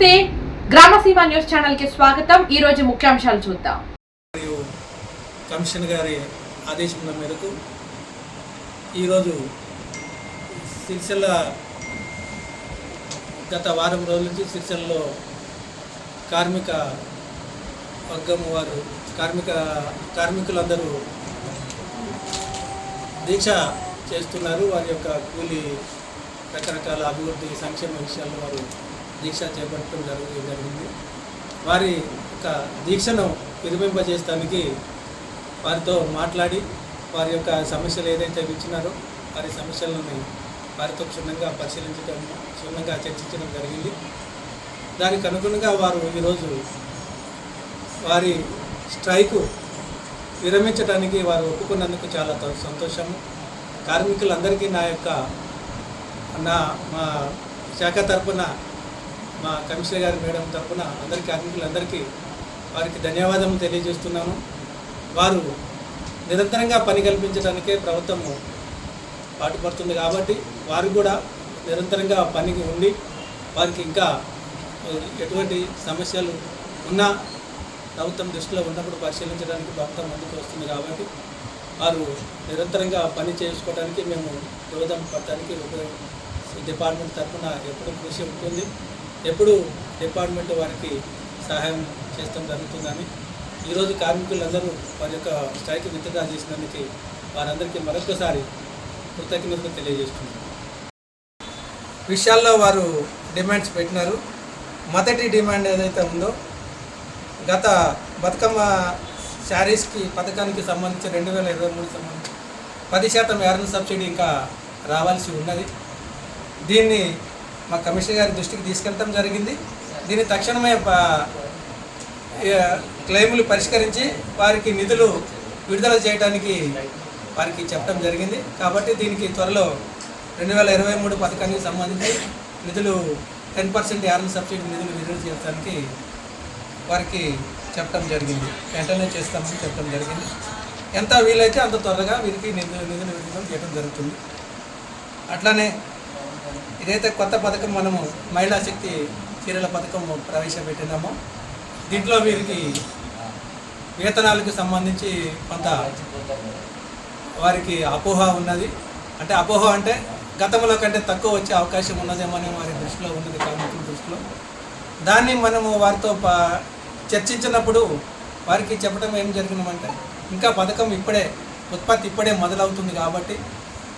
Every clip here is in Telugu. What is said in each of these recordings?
నమస్తే. గ్రామసీమ న్యూస్ ఛానల్కి స్వాగతం. ఈ రోజు ముఖ్యాంశాలు చూద్దాం. మరియు కమిషన్ గారి ఆదేశముల మేరకు ఈరోజు సిరిసిల్ల గత వారం రోజుల నుంచి సిరిసిల్లలో కార్మిక వర్గం వారు కార్మిక కార్మికులందరూ దీక్ష చేస్తున్నారు. వారి యొక్క కూలీ రకరకాల అభివృద్ధి సంక్షేమ విషయాల్లో వారు దీక్ష చేపట్టడం జరుగు జరిగింది. వారి యొక్క దీక్షను విరమింపజేయడానికి వారితో మాట్లాడి వారి యొక్క సమస్యలు ఏదైతే ఇచ్చినారో వారి సమస్యలను వారితో క్షుణ్ణంగా పరిశీలించడం క్షుణ్ణంగా చర్చించడం జరిగింది. దానికి అనుగుణంగా వారు ఈరోజు వారి స్ట్రైకు విరమించడానికి వారు ఒప్పుకున్నందుకు చాలా త- సంతోషము. కార్మికులందరికీ నా యొక్క నా మా శాఖ తరపున మా కమిషనర్ గారి మేడం తరపున అందరి కార్మికులందరికీ వారికి ధన్యవాదాలు తెలియజేస్తున్నాను. వారు నిరంతరంగా పని కల్పించడానికే ప్రభుత్వం పాటుపడుతుంది కాబట్టి వారు కూడా నిరంతరంగా పనికి ఉండి వారికి ఇంకా ఎటువంటి సమస్యలు ఉన్నా ప్రభుత్వం దృష్టిలో ఉన్నప్పుడు పరిశీలించడానికి ప్రభుత్వం ముందుకు వస్తుంది కాబట్టి వారు నిరంతరంగా పని చేసుకోవడానికి మేము దోహదం పడటానికి డిపార్ట్మెంట్ తరఫున ఎప్పుడు కృషి ఉంటుంది. ఎప్పుడు డిపార్ట్మెంట్ వారికి సహాయం చేస్తాం జరుగుతుందని. ఈరోజు కార్మికులందరూ వారి యొక్క స్ట్రైక్ విత్డ్రా చేసినందుకు వారందరికీ మరొకసారి కృతజ్ఞతలు తెలియజేస్తున్నాను విషయాల్లో వారు డిమాండ్స్ పెట్టినారు. మొదటి డిమాండ్ ఏదైతే ఉందో గత బతుకమ్మ శారీస్కి పథకానికి సంబంధించి రెండు వేల ఇరవై మూడు సంబంధించి పది శాతం ఎర్న సబ్సిడీ ఇంకా రావాల్సి ఉన్నది. దీన్ని మా కమిషనర్ గారి దృష్టికి తీసుకెళ్ళటం జరిగింది. దీన్ని తక్షణమే క్లెయిములు పరిష్కరించి వారికి నిధులు విడుదల చేయడానికి వారికి చెప్పడం జరిగింది. కాబట్టి దీనికి త్వరలో రెండు వేల ఇరవై మూడు పథకానికి సంబంధించి నిధులు టెన్ పర్సెంట్ యార్న్ సబ్సిడీ నిధులు విడుదల చేయడానికి వారికి చెప్పడం జరిగింది. వెంటనే చేస్తామని చెప్పడం జరిగింది. ఎంత వీలైతే అంత త్వరగా వీరికి నిధులు నిధులు విడుదల చేయడం జరుగుతుంది. అట్లానే ఇదైతే కొత్త పథకం మనము మహిళా శక్తి చీరల పథకం ప్రవేశపెట్టినామో దీంట్లో వీరికి వేతనాలకు సంబంధించి కొంత వారికి అపోహ ఉన్నది. అంటే అపోహ అంటే గతంలో కంటే తక్కువ వచ్చే అవకాశం ఉన్నదేమో వారి దృష్టిలో ఉన్నది కార్మికుల దృష్టిలో. దాన్ని మనము వారితో చర్చించినప్పుడు వారికి చెప్పడం ఏం జరిగినామంటే ఇంకా పథకం ఇప్పుడే ఉత్పత్తి ఇప్పుడే మొదలవుతుంది కాబట్టి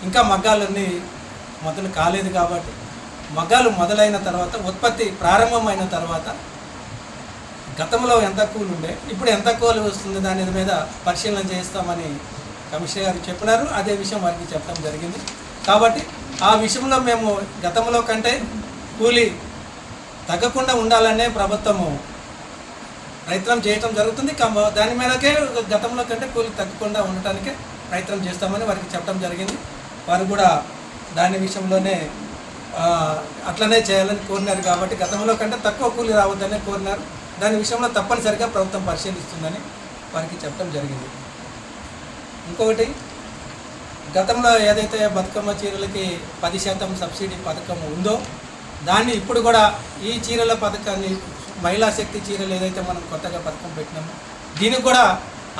ఇంకా మగ్గాలన్నీ మొదలు కాలేదు కాబట్టి మగ్గాలు మొదలైన తర్వాత ఉత్పత్తి ప్రారంభమైన తర్వాత గతంలో ఎంత కూలి ఉండే ఇప్పుడు ఎంత కూలి వస్తుంది దాని మీద పరిశీలన చేస్తామని కమిషనర్ గారు చెప్పినారు. అదే విషయం వారికి చెప్పడం జరిగింది. కాబట్టి ఆ విషయంలో మేము గతంలో కంటే కూలి తగ్గకుండా ఉండాలనే ప్రభుత్వము ప్రయత్నం చేయటం జరుగుతుంది. దాని మీదకే గతంలో కంటే కూలి తగ్గకుండా ఉండటానికే ప్రయత్నం చేస్తామని వారికి చెప్పడం జరిగింది. వారు కూడా దాని విషయంలోనే అట్లనే చేయాలని కోరినారు కాబట్టి గతంలో కంటే తక్కువ కూలి రావద్దని కోరినారు. దాని విషయంలో తప్పనిసరిగా ప్రభుత్వం పరిశీలిస్తుందని వారికి చెప్పడం జరిగింది. ఇంకొకటి గతంలో ఏదైతే బతుకమ్మ చీరలకి పది శాతం సబ్సిడీ పథకం ఉందో దాన్ని ఇప్పుడు కూడా ఈ చీరల పథకాన్ని మహిళా శక్తి చీరలు ఏదైతే మనం కొత్తగా పథకం పెట్టినామో దీనికి కూడా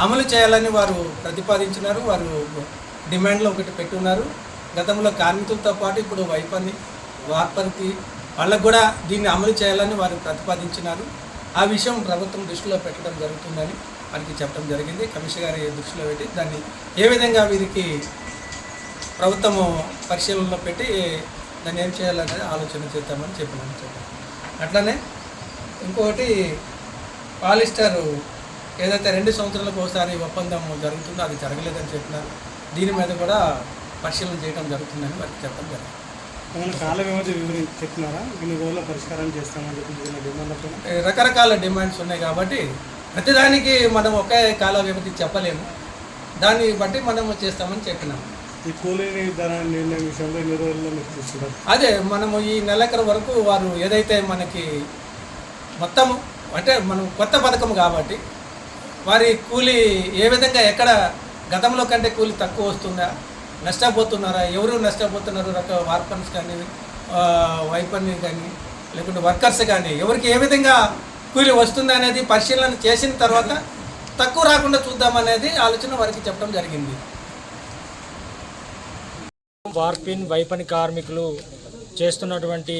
అమలు చేయాలని వారు ప్రతిపాదించినారు వారు డిమాండ్లో ఒకటి పెట్టున్నారు. గతంలో కార్మికులతో పాటు ఇప్పుడు వైపని వార్పర్కి వాళ్ళకు కూడా దీన్ని అమలు చేయాలని వారు ప్రతిపాదించినారు. ఆ విషయం ప్రభుత్వం దృష్టిలో పెట్టడం జరుగుతుందని వారికి చెప్పడం జరిగింది. కమిషన్ గారి దృష్టిలో పెట్టి దాన్ని ఏ విధంగా వీరికి ప్రభుత్వము పరిశీలనలో పెట్టి దాన్ని ఏం చేయాలనేది ఆలోచన చేద్దామని చెప్పినాను చెప్పాను అట్లనే ఇంకొకటి పాలిస్టర్ ఏదైతే రెండు సంవత్సరాలకు ఒకసారి ఒప్పందం జరుగుతుందో అది జరగలేదని చెప్పినారు. దీని మీద కూడా పరిశీలన చేయడం జరుగుతుందని వారికి చెప్పడం జరిగింది. ఏమైనా కాల వ్యవధి వివరించి చెప్తున్నారా? ఇన్ని రోజుల పరిష్కారం చేస్తామని చెప్పి డిమాండ్లతో రకరకాల డిమాండ్స్ ఉన్నాయి కాబట్టి ప్రతిదానికి మనం ఒకే కాల వ్యవధి చెప్పలేము. దాన్ని బట్టి మనం చేస్తామని చెప్పినాము. ఈ కూలీ ధర నిర్ణయం విషయంలో ఎన్ని రోజుల్లో మీరు తీసుకుంటారు అదే మనము ఈ నెలాఖరు వరకు వారు ఏదైతే మనకి మొత్తం అంటే మనం కొత్త పథకం కాబట్టి వారి కూలి ఏ విధంగా ఎక్కడ గతంలో కంటే కూలి తక్కువ వస్తుందా? నష్టపోతున్నారా? ఎవరు నష్టపోతున్నారు? రక వార్పన్స్ కానీ వైపర్ని కానీ లేకుంటే వర్కర్స్ కానీ ఎవరికి ఏ విధంగా కూలి వస్తుంది అనేది పరిశీలన చేసిన తర్వాత తక్కువ రాకుండా చూద్దామనేది ఆలోచన వారికి చెప్పడం జరిగింది. వార్పిన్ వైపని కార్మికులు చేస్తున్నటువంటి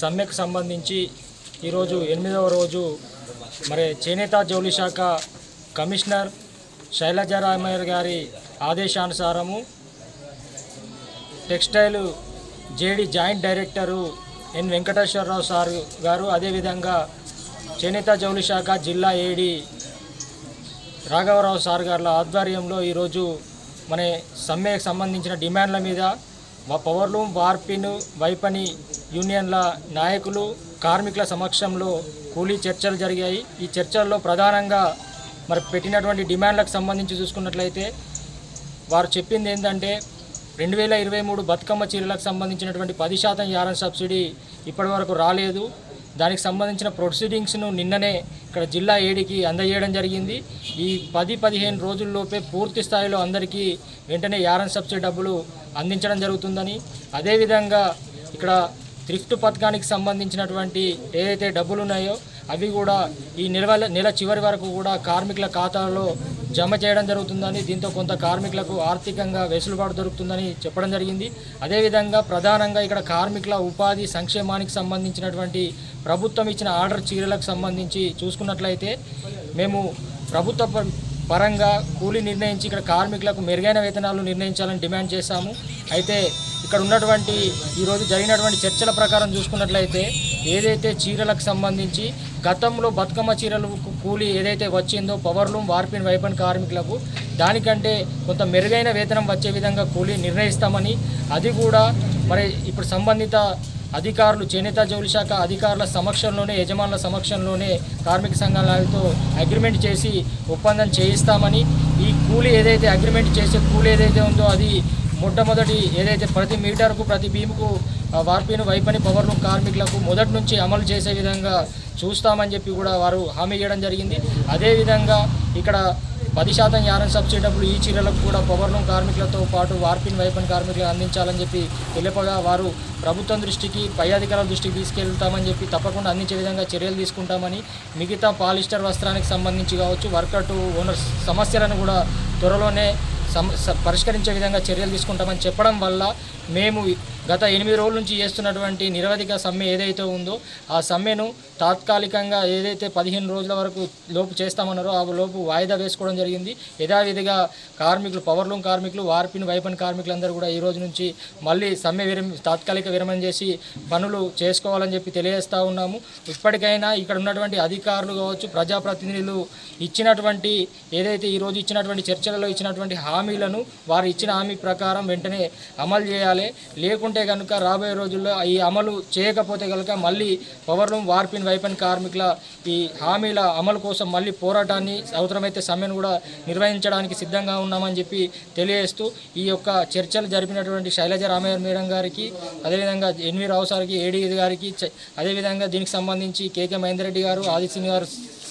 సమ్మెకు సంబంధించి ఈరోజు ఎనిమిదవ రోజు మరి చేనేత జౌలి శాఖ కమిషనర్ శైలజారామయ్య గారి ఆదేశానుసారము textile JD joint director N Venkateswara Rao sir గారు అదేవిధంగా చేనేత జౌలి శాఖ జిల్లా ఏడి రాఘవరావు సార్ గారి ఆధ్వర్యంలో ఈరోజు మన సమ్మెకు సంబంధించిన డిమాండ్ల మీద పవర్లూమ్ వార్పిన్ వైపని యూనియన్ల నాయకులు కార్మికుల సమక్షంలో కూలీ చర్చలు జరిగాయి. ఈ చర్చల్లో ప్రధానంగా మరి పెట్టినటువంటి డిమాండ్లకు సంబంధించి చూసుకున్నట్లయితే వారు చెప్పింది ఏంటంటే రెండు వేల ఇరవై మూడు బతుకమ్మ చీరలకు సంబంధించినటువంటి పది శాతం యారన్ సబ్సిడీ ఇప్పటి వరకు రాలేదు. దానికి సంబంధించిన ప్రొసీడింగ్స్ను నిన్ననే ఇక్కడ జిల్లా ఏడికి అందజేయడం జరిగింది. ఈ పది పదిహేను రోజుల్లోపే పూర్తి స్థాయిలో అందరికీ వెంటనే యారన్ సబ్సిడీ డబ్బులు అందించడం జరుగుతుందని అదేవిధంగా ఇక్కడ థ్రిఫ్ట్ పథకానికి సంబంధించినటువంటి ఏదైతే డబ్బులు ఉన్నాయో అవి కూడా ఈ నెల నెల చివరి వరకు కూడా కార్మికుల ఖాతాలో జమ చేయడం జరుగుతుందని దీంతో కొంత కార్మికులకు ఆర్థికంగా వెసులుబాటు దొరుకుతుందని చెప్పడం జరిగింది. అదేవిధంగా ప్రధానంగా ఇక్కడ కార్మికుల ఉపాధి సంక్షేమానికి సంబంధించినటువంటి ప్రభుత్వం ఇచ్చిన ఆర్డర్ చీరలకు సంబంధించి చూసుకున్నట్లయితే మేము ప్రభుత్వ పరంగా కూలీ నిర్ణయించి ఇక్కడ కార్మికులకు మెరుగైన వేతనాలు నిర్ణయించాలని డిమాండ్ చేశాము. అయితే ఇక్కడ ఉన్నటువంటి ఈరోజు జరిగినటువంటి చర్చల ప్రకారం చూసుకున్నట్లయితే ఏదైతే చీరలకు సంబంధించి గతంలో బతుకమ్మ చీరలు కూలి ఏదైతే వచ్చిందో పవర్లూమ్ వార్పిన్ వైపన్ కార్మికులకు దానికంటే కొంత మెరుగైన వేతనం వచ్చే విధంగా కూలి నిర్ణయిస్తామని అది కూడా మరి ఇప్పుడు సంబంధిత అధికారులు చేనేత జౌలి శాఖ అధికారుల సమక్షంలోనే యజమానుల సమక్షంలోనే కార్మిక సంఘాలతో అగ్రిమెంట్ చేసి ఒప్పందం చేయిస్తామని ఈ కూలీ ఏదైతే అగ్రిమెంట్ చేసే కూలీ ఏదైతే ఉందో అది మొట్టమొదటి ఏదైతే ప్రతి మీటర్కు ప్రతి భీముకు వార్పిన్ వైపని పవర్లు కార్మికులకు మొదటి నుంచి అమలు చేసే విధంగా చూస్తామని చెప్పి కూడా వారు హామీ ఇవ్వడం జరిగింది. అదేవిధంగా ఇక్కడ పది శాతం యారం సబ్సిడీ డబ్బులు ఈ చీరలకు కూడా పవర్లూమ్ కార్మికులతో పాటు వార్పిన్ వైపన్ కార్మికులకు అందించాలని చెప్పి తెలిపగా వారు ప్రభుత్వం దృష్టికి పై అధికారుల దృష్టికి తీసుకెళ్తామని చెప్పి తప్పకుండా అందించే విధంగా చర్యలు తీసుకుంటామని మిగతా పాలిస్టర్ వస్త్రానికి సంబంధించి కావచ్చు వర్కర్ టు ఓనర్స్ సమస్యలను కూడా త్వరలోనే పరిష్కరించే విధంగా చర్యలు తీసుకుంటామని చెప్పడం వల్ల మేము గత ఎనిమిది రోజుల నుంచి చేస్తున్నటువంటి నిరవధిక సమ్మె ఏదైతే ఉందో ఆ సమ్మెను తాత్కాలికంగా ఏదైతే పదిహేను రోజుల వరకు లోపు చేస్తామన్నారో ఆ లోపు వాయిదా వేసుకోవడం జరిగింది. యథావిధిగా కార్మికులు పవర్లూమ్ కార్మికులు వార్పిన్ వైపన్ కార్మికులందరూ కూడా ఈ రోజు నుంచి మళ్ళీ సమ్మె విరమ తాత్కాలిక విరమణ చేసి పనులు చేసుకోవాలని చెప్పి తెలియజేస్తూ ఉన్నాము. ఇప్పటికైనా ఇక్కడ ఉన్నటువంటి అధికారులు కావచ్చు ప్రజాప్రతినిధులు ఇచ్చినటువంటి ఏదైతే ఈరోజు ఇచ్చినటువంటి చర్చలలో ఇచ్చినటువంటి హామీలను వారు ఇచ్చిన హామీ ప్రకారం వెంటనే అమలు చేయాలి. లేకుంటే కనుక రాబోయే రోజుల్లో ఈ అమలు చేయకపోతే కనుక మళ్ళీ పవర్లూమ్ వార్పిన్ వైపన్ కార్మికుల ఈ హామీల అమలు కోసం మళ్ళీ పోరాటాన్ని అవసరమైతే సమ్మెను కూడా నిర్వహించడానికి సిద్ధంగా ఉన్నామని చెప్పి తెలియజేస్తూ ఈ యొక్క చర్చలు జరిపినటువంటి శైలజ రామయ్య మేడం గారికి అదేవిధంగా ఎన్వి రావు సార్కి ఏడీ గారికి అదేవిధంగా దీనికి సంబంధించి కేకే మహేందర్ రెడ్డి గారు ఆది గారు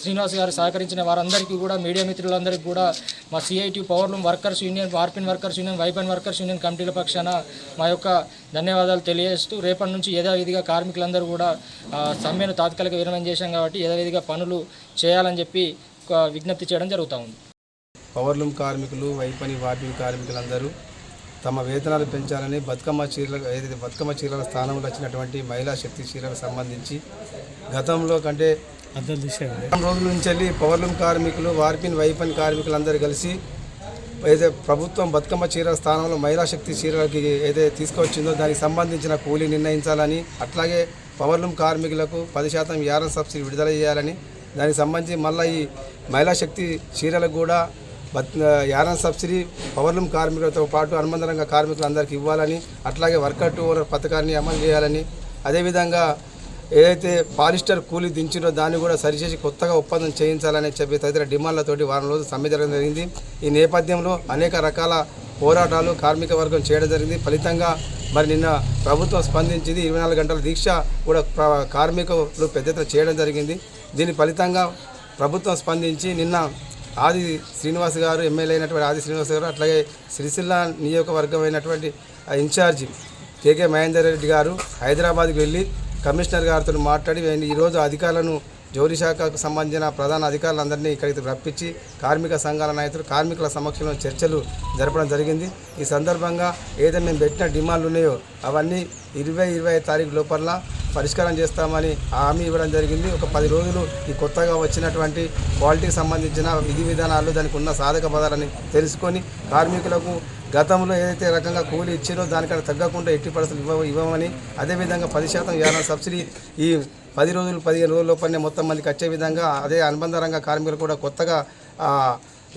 శ్రీనివాస్ గారు సహకరించిన వారందరికీ కూడా మీడియా మిత్రులందరికీ కూడా మా CIT powerloom workers union warping workers union వైపన్ workers union కమిటీల పక్షాన మా యొక్క ధన్యవాదాలు తెలియజేస్తూ రేపటి నుంచి యథావిధిగా కార్మికులందరూ కూడా సమ్మెను తాత్కాలిక విరమణ చేశాం కాబట్టి యథావిధిగా పనులు చేయాలని చెప్పి ఒక విజ్ఞప్తి చేయడం జరుగుతూ ఉంది. పవర్లూమ్ కార్మికులు వైపని వార్పిన్ కార్మికులందరూ తమ వేతనాలు పెంచాలని బతుకమ్మ చీరల ఏదైతే బతుకమ్మ చీరల స్థానంలో వచ్చినటువంటి మహిళా శక్తి చీరలకు సంబంధించి గతంలో కంటే రోజుల నుంచి వెళ్ళి పవర్లూమ్ కార్మికులు వార్పిన్ వైపన్ కార్మికులందరూ కలిసి ఏదైతే ప్రభుత్వం బతుకమ్మ చీర స్థానంలో మహిళా శక్తి చీరలకి ఏదైతే తీసుకొచ్చిందో దానికి సంబంధించిన కూలీ నిర్ణయించాలని అట్లాగే పవర్లూమ్ కార్మికులకు పది శాతం యారన్ సబ్సిడీ విడుదల చేయాలని దానికి సంబంధించి మళ్ళీ ఈ మహిళా శక్తి చీరలకు కూడా బత్ సబ్సిడీ పవర్లూమ్ కార్మికులతో పాటు అనుబంధంగా కార్మికులందరికీ ఇవ్వాలని అట్లాగే వర్కర్ టు ఓనర్ పథకాన్ని అమలు చేయాలని అదేవిధంగా ఏదైతే పాలిస్టర్ కూలీ దించినో దాన్ని కూడా సరిచేసి కొత్తగా ఒప్పందం చేయించాలని చెప్పి తదితర డిమాండ్లతోటి వారం రోజులు సమ్మె జరగడం జరిగింది. ఈ నేపథ్యంలో అనేక రకాల పోరాటాలు కార్మిక వర్గం చేయడం జరిగింది. ఫలితంగా మరి నిన్న ప్రభుత్వం స్పందించింది ఇరవై నాలుగు గంటల దీక్ష కూడా కార్మికులు పెద్ద చేయడం జరిగింది. దీని ఫలితంగా ప్రభుత్వం స్పందించి నిన్న ఆది శ్రీనివాస్ గారు ఎమ్మెల్యే అయినటువంటి ఆది శ్రీనివాస్ గారు అట్లాగే సిరిసిల్ల నియోజకవర్గం అయినటువంటి ఇన్ఛార్జి కేకే మహేందర్ రెడ్డి గారు హైదరాబాద్కి వెళ్ళి కమిషనర్ గారితో మాట్లాడి ఈ ఈరోజు అధికారులను జౌలి శాఖకు సంబంధించిన ప్రధాన అధికారులందరినీ ఇక్కడికి రప్పించి కార్మిక సంఘాల నాయకులు కార్మికుల సమక్షంలో చర్చలు జరపడం జరిగింది. ఈ సందర్భంగా ఏదైతే మేము పెట్టిన డిమాండ్లు ఉన్నాయో అవన్నీ ఇరవై ఇరవై తారీఖు లోపల పరిష్కారం చేస్తామని హామీ ఇవ్వడం జరిగింది. ఒక పది రోజులు ఈ కొత్తగా వచ్చినటువంటి క్వాలిటీకి సంబంధించిన విధి విధానాలు దానికి ఉన్న సాధక పదాలని తెలుసుకొని కార్మికులకు గతంలో ఏదైతే రకంగా కూలి ఇచ్చారో దానికన్నా తగ్గకుండా ఎట్టి పరిస్థితులు ఇవ్వ ఇవ్వమని అదేవిధంగా పది శాతం యాన సబ్సిడీ ఈ పది రోజులు పదిహేను రోజుల లోపలనే మొత్తం మందికి వచ్చే విధంగా అదే అనుబంధ రంగ కార్మికులు కూడా కొత్తగా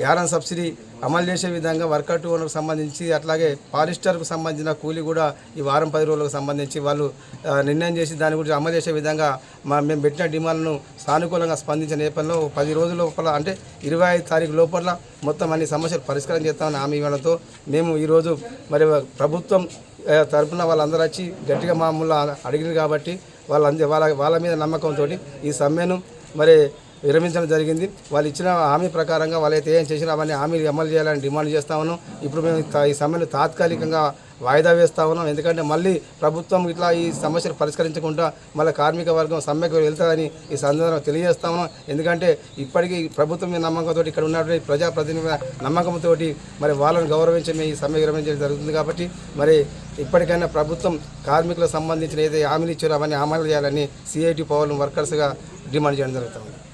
ఆ, సబ్సిడీ అమలు చేసే విధంగా వర్కౌట్ ఓనర్కు సంబంధించి అట్లాగే పాలిస్టర్కు సంబంధించిన కూలీ కూడా ఈ వారం పది రోజులకు సంబంధించి వాళ్ళు నిర్ణయం చేసి దాని గురించి అమలు చేసే విధంగా మా మేము పెట్టిన డిమాండ్లను సానుకూలంగా స్పందించిన నేపథ్యంలో పది రోజుల లోపల అంటే ఇరవై ఐదు తారీఖు లోపల మొత్తం అన్ని సమస్యలు పరిష్కారం చేస్తామని హామీ ఇవ్వడంతో మేము ఈరోజు మరి ప్రభుత్వం తరఫున తరపున వాళ్ళందరూ వచ్చి గట్టిగా మామూలు అడిగినారు కాబట్టి వాళ్ళంద వాళ్ళ వాళ్ళ మీద నమ్మకంతో ఈ సమ్మెను మరి విరమించడం జరిగింది. వాళ్ళు ఇచ్చిన హామీ ప్రకారంగా వాళ్ళైతే ఏం చేసినా అవన్నీ హామీలు అమలు చేయాలని డిమాండ్ చేస్తా ఉన్నాం. ఇప్పుడు మేము ఈ సమ్మెను తాత్కాలికంగా వాయిదా వేస్తా ఉన్నాం. ఎందుకంటే మళ్ళీ ప్రభుత్వం ఇట్లా ఈ సమస్యలు పరిష్కరించకుండా మళ్ళీ కార్మిక వర్గం సమ్మెకు వెళ్తుందని ఈ సందర్భంగా తెలియజేస్తా ఉన్నాం. ఎందుకంటే ఇప్పటికీ ప్రభుత్వం మీద నమ్మకంతో ఇక్కడ ఉన్నటువంటి ప్రజాప్రతినిధుల నమ్మకంతో మరి వాళ్ళని గౌరవించి మేము ఈ సమ్మె విరమించడం జరుగుతుంది కాబట్టి మరి ఇప్పటికైనా ప్రభుత్వం కార్మికులకు సంబంధించిన ఏదైతే హామీలు ఇచ్చారో అవన్నీ అమలు చేయాలని సిఐటి పౌరులు వర్కర్స్గా డిమాండ్ చేయడం జరుగుతుంది